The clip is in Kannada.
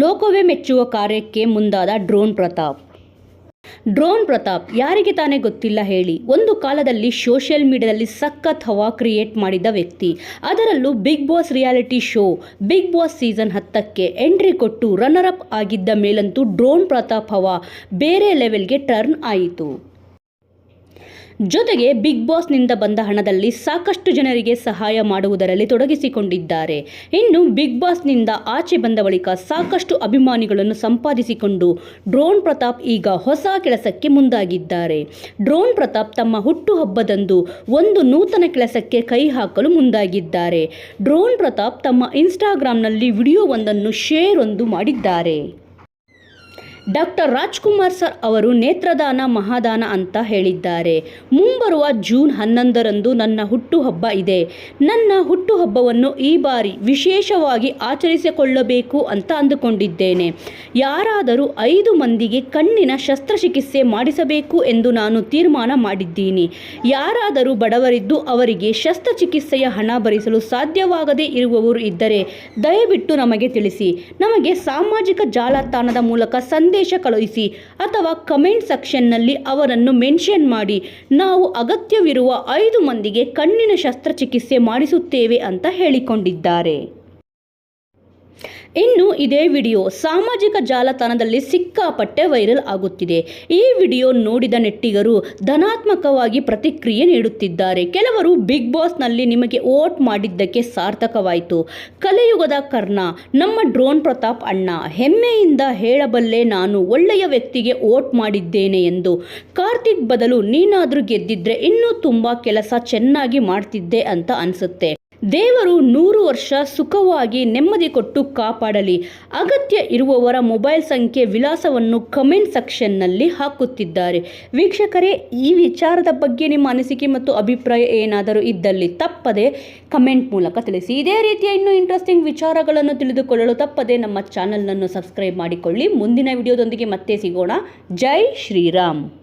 ಲೋಕವೇ ಮೆಚ್ಚುವ ಕಾರ್ಯಕ್ಕೆ ಮುಂದಾದ ಡ್ರೋನ್ ಪ್ರತಾಪ್. ಡ್ರೋನ್ ಪ್ರತಾಪ್ ಯಾರಿಗೆ ತಾನೇ ಗೊತ್ತಿಲ್ಲ ಹೇಳಿ. ಒಂದು ಕಾಲದಲ್ಲಿ ಸೋಷಿಯಲ್ ಮೀಡಿಯಾದಲ್ಲಿ ಸಖತ್ ಹವಾ ಕ್ರಿಯೇಟ್ ಮಾಡಿದ ವ್ಯಕ್ತಿ. ಅದರಲ್ಲೂ big boss reality show, big boss season ಹತ್ತಕ್ಕೆ ಎಂಟ್ರಿ ಕೊಟ್ಟು ರನ್ನರ್ ಅಪ್ ಆಗಿದ್ದ ಮೇಲಂತೂ ಡ್ರೋನ್ ಪ್ರತಾಪ್ ಹವಾ ಬೇರೆ ಲೆವೆಲ್ಗೆ ಟರ್ನ್ ಆಯಿತು. ಜೊತೆಗೆ ಬಿಗ್ ಬಾಸ್ನಿಂದ ಬಂದ ಹಣದಲ್ಲಿ ಸಾಕಷ್ಟು ಜನರಿಗೆ ಸಹಾಯ ಮಾಡುವುದರಲ್ಲಿ ತೊಡಗಿಸಿಕೊಂಡಿದ್ದಾರೆ. ಇನ್ನು ಬಿಗ್ ಬಾಸ್ನಿಂದ ಆಚೆ ಬಂದ ಬಳಿಕ ಸಾಕಷ್ಟು ಅಭಿಮಾನಿಗಳನ್ನು ಸಂಪಾದಿಸಿಕೊಂಡು ಡ್ರೋನ್ ಪ್ರತಾಪ್ ಈಗ ಹೊಸ ಕೆಲಸಕ್ಕೆ ಮುಂದಾಗಿದ್ದಾರೆ. ಡ್ರೋನ್ ಪ್ರತಾಪ್ ತಮ್ಮ ಹುಟ್ಟುಹಬ್ಬದಂದು ಒಂದು ನೂತನ ಕೆಲಸಕ್ಕೆ ಕೈ ಹಾಕಲು ಮುಂದಾಗಿದ್ದಾರೆ. ಡ್ರೋನ್ ಪ್ರತಾಪ್ ತಮ್ಮ ಇನ್ಸ್ಟಾಗ್ರಾಮ್ನಲ್ಲಿ ವಿಡಿಯೋವೊಂದನ್ನು ಶೇರ್ ಒಂದು ಮಾಡಿದ್ದಾರೆ. ಡಾಕ್ಟರ್ ರಾಜ್ಕುಮಾರ್ ಸರ್ ಅವರು ನೇತ್ರದಾನ ಮಹಾದಾನ ಅಂತ ಹೇಳಿದ್ದಾರೆ. ಮುಂಬರುವ ಜೂನ್ ಹನ್ನೊಂದರಂದು ನನ್ನ ಹುಟ್ಟುಹಬ್ಬ ಇದೆ. ನನ್ನ ಹುಟ್ಟುಹಬ್ಬವನ್ನು ಈ ಬಾರಿ ವಿಶೇಷವಾಗಿ ಆಚರಿಸಿಕೊಳ್ಳಬೇಕು ಅಂತ ಅಂದುಕೊಂಡಿದ್ದೇನೆ. ಯಾರಾದರೂ ಐದು ಮಂದಿಗೆ ಕಣ್ಣಿನ ಶಸ್ತ್ರಚಿಕಿತ್ಸೆ ಮಾಡಿಸಬೇಕು ಎಂದು ನಾನು ತೀರ್ಮಾನ ಮಾಡಿದ್ದೀನಿ. ಯಾರಾದರೂ ಬಡವರಿದ್ದು ಅವರಿಗೆ ಶಸ್ತ್ರಚಿಕಿತ್ಸೆಯ ಹಣ ಭರಿಸಲು ಸಾಧ್ಯವಾಗದೇ ಇರುವವರು ಇದ್ದರೆ ದಯವಿಟ್ಟು ನಮಗೆ ತಿಳಿಸಿ. ನಮಗೆ ಸಾಮಾಜಿಕ ಜಾಲತಾಣದ ಮೂಲಕ ಸಂದೇಶ ಕಳುಹಿಸಿ ಅಥವಾ ಕಮೆಂಟ್ ಸೆಕ್ಷನ್ನಲ್ಲಿ ಅವರನ್ನು ಮೆನ್ಷನ್ ಮಾಡಿ, ನಾವು ಅಗತ್ಯವಿರುವ ಐದು ಮಂದಿಗೆ ಕಣ್ಣಿನ ಶಸ್ತ್ರಚಿಕಿತ್ಸೆ ಮಾಡಿಸುತ್ತೇವೆ ಅಂತ ಹೇಳಿಕೊಂಡಿದ್ದಾರೆ. ಇನ್ನು ಇದೇ ವಿಡಿಯೋ ಸಾಮಾಜಿಕ ಜಾಲತಾಣದಲ್ಲಿ ಸಿಕ್ಕಾಪಟ್ಟೆ ವೈರಲ್ ಆಗುತ್ತಿದೆ. ಈ ವಿಡಿಯೋ ನೋಡಿದ ನೆಟ್ಟಿಗರು ಧನಾತ್ಮಕವಾಗಿ ಪ್ರತಿಕ್ರಿಯೆ ನೀಡುತ್ತಿದ್ದಾರೆ. ಕೆಲವರು ಬಿಗ್ ಬಾಸ್ನಲ್ಲಿ ನಿಮಗೆ ವೋಟ್ ಮಾಡಿದ್ದಕ್ಕೆ ಸಾರ್ಥಕವಾಯಿತು. ಕಲಿಯುಗದ ಕರ್ಣ, ನಮ್ಮ ಡ್ರೋನ್ ಪ್ರತಾಪ್ ಅಣ್ಣ, ಹೆಮ್ಮೆಯಿಂದ ಹೇಳಬಲ್ಲೆ ನಾನು ಒಳ್ಳೆಯ ವ್ಯಕ್ತಿಗೆ ವೋಟ್ ಮಾಡಿದ್ದೇನೆ ಎಂದು. ಕಾರ್ತಿಕ್ ಬದಲು ನೀನಾದರೂ ಗೆದ್ದಿದ್ರೆ ಇನ್ನೂ ತುಂಬ ಕೆಲಸ ಚೆನ್ನಾಗಿ ಮಾಡ್ತಿದ್ದೆ ಅಂತ ಅನಿಸುತ್ತೆ. ದೇವರು ನೂರು ವರ್ಷ ಸುಖವಾಗಿ ನೆಮ್ಮದಿ ಕೊಟ್ಟು ಕಾಪಾಡಲಿ. ಅಗತ್ಯ ಇರುವವರ ಮೊಬೈಲ್ ಸಂಖ್ಯೆ ವಿಳಾಸವನ್ನು ಕಮೆಂಟ್ ಸೆಕ್ಷನ್ನಲ್ಲಿ ಹಾಕುತ್ತಿದ್ದಾರೆ. ವೀಕ್ಷಕರೇ, ಈ ವಿಚಾರದ ಬಗ್ಗೆ ನಿಮ್ಮ ಅನಿಸಿಕೆ ಮತ್ತು ಅಭಿಪ್ರಾಯ ಏನಾದರೂ ಇದ್ದಲ್ಲಿ ತಪ್ಪದೆ ಕಮೆಂಟ್ ಮೂಲಕ ತಿಳಿಸಿ. ಇದೇ ರೀತಿಯ ಇನ್ನೂ ಇಂಟ್ರೆಸ್ಟಿಂಗ್ ವಿಚಾರಗಳನ್ನು ತಿಳಿದುಕೊಳ್ಳಲು ತಪ್ಪದೆ ನಮ್ಮ ಚಾನಲನ್ನು ಸಬ್ಸ್ಕ್ರೈಬ್ ಮಾಡಿಕೊಳ್ಳಿ. ಮುಂದಿನ ವಿಡಿಯೋದೊಂದಿಗೆ ಮತ್ತೆ ಸಿಗೋಣ. ಜೈ ಶ್ರೀರಾಮ್.